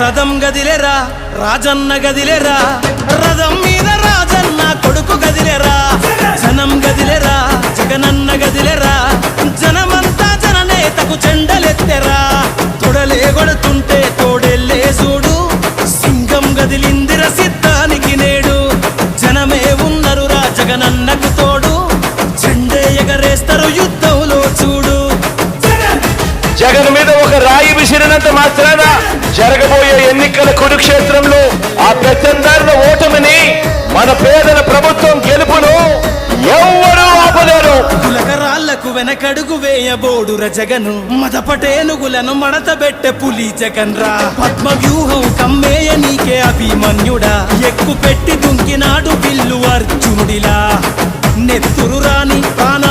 రథం గదిలేరా రాజన్న గదిలేరా? రథం మీద రాజన్న కొడుకు గదిలేరా? జనం గదిలేరా జగనన్న గదిలేరా? జనమంతా జననేతకు చెండలెత్తెరా? తొడలే కొడుతుంటే తోడెల్లే చూడు సింగం గదిలిందిర సిద్ధానికి నేడు. జనమే ఉన్నరురా జగనన్నకు తోడు. చెండే ఎగరేస్తారు యుద్ధంలో చూడు. జగన్ మీద కురుక్షేత్రంలో ఆ పెత్తందారుల ఓటమిని మన పేదల ప్రభుత్వం గెలుపును ఎవ్వరూ ఆపలేరు. కులకరాళ్ళకు వెనకడుగు వేయబోడుర జగను. మదపటేనుగులను మడతబెట్టె పులి జగన్ రా. పద్మ వ్యూహం కమ్మేయ నీకే అభిమన్యుడా. ఎక్కు పెట్టి దుంకినాడు బిల్లు అర్జునుడిలా. నెత్తురు రాని ప్రాణాలే